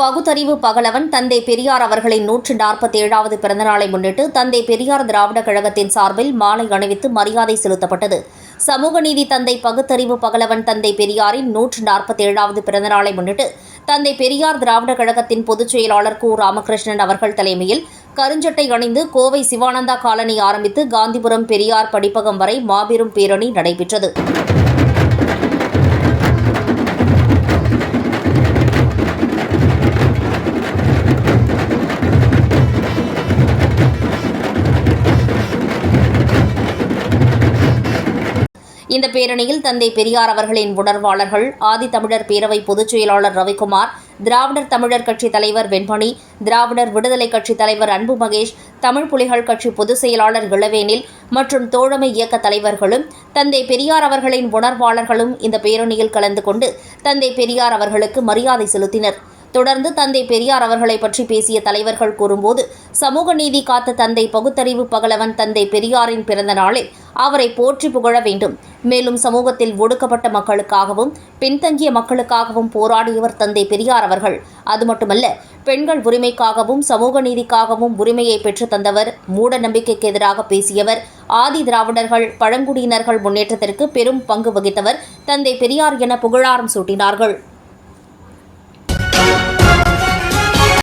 பகுத்தறிவு பகலவன் தந்தை பெரியார் அவர்களின் நூற்று நாற்பத்தி ஏழாவது பிறந்தநாளை முன்னிட்டு தந்தை பெரியார் திராவிட கழகத்தின் சார்பில் மாலை அணிவித்து மரியாதை செலுத்தப்பட்டது. சமூக நீதி தந்தை பகுத்தறிவு பகலவன் தந்தை பெரியாரின் நூற்று நாற்பத்தி ஏழாவது பிறந்தநாளை முன்னிட்டு தந்தை பெரியார் திராவிட கழகத்தின் பொதுச் செயலாளர் கு. ராமகிருஷ்ணன் அவர்கள் தலைமையில் கருஞ்சட்டை அணிந்து கோவை சிவானந்தா காலனி ஆரம்பித்து காந்திபுரம் பெரியார் படிப்பகம் வரை மாபெரும் பேரணி நடைபெற்றது. இந்த பேரணியில் தந்தை பெரியார் அவர்களின் உணர்வாளர்கள் ஆதித்தமிழர் பேரவை பொதுச் செயலாளர் ரவிக்குமார் திராவிடர் தமிழர் கட்சி தலைவர் வெண்மணி திராவிடர் விடுதலை கட்சி தலைவர் அன்பு மகேஷ் தமிழ் புலிகள் கட்சி பொதுச் செயலாளர் இளவேனில் மற்றும் தோழமை இயக்க தலைவர்களும் தந்தை பெரியார் அவர்களின் உணர்வாளர்களும் இந்த பேரணியில் கலந்து கொண்டு தந்தை பெரியார் அவர்களுக்கு மரியாதை செலுத்தினர். தொடர்ந்து தந்தை பெரியார் அவர்களை பற்றி பேசிய தலைவர்கள் கூறும்போது சமூக நீதி காத்த தந்தை பகுத்தறிவு பகலவன் தந்தை பெரியாரின் பிறந்த நாளில் அவரை போற்றி புகழ வேண்டும். மேலும் சமூகத்தில் ஒடுக்கப்பட்ட மக்களுக்காகவும் பின்தங்கிய மக்களுக்காகவும் போராடியவர் தந்தை பெரியார் அவர்கள். அது மட்டுமல்ல பெண்கள் உரிமைக்காகவும் சமூக நீதிக்காகவும் உரிமையை பெற்றுத் தந்தவர் மூட நம்பிக்கைக்கு எதிராக பேசியவர் ஆதி திராவிடர்கள் பழங்குடியினர்கள் முன்னேற்றத்திற்கு பெரும் பங்கு வகித்தவர் தந்தை பெரியார் என புகழாரம் சூட்டினார்கள்.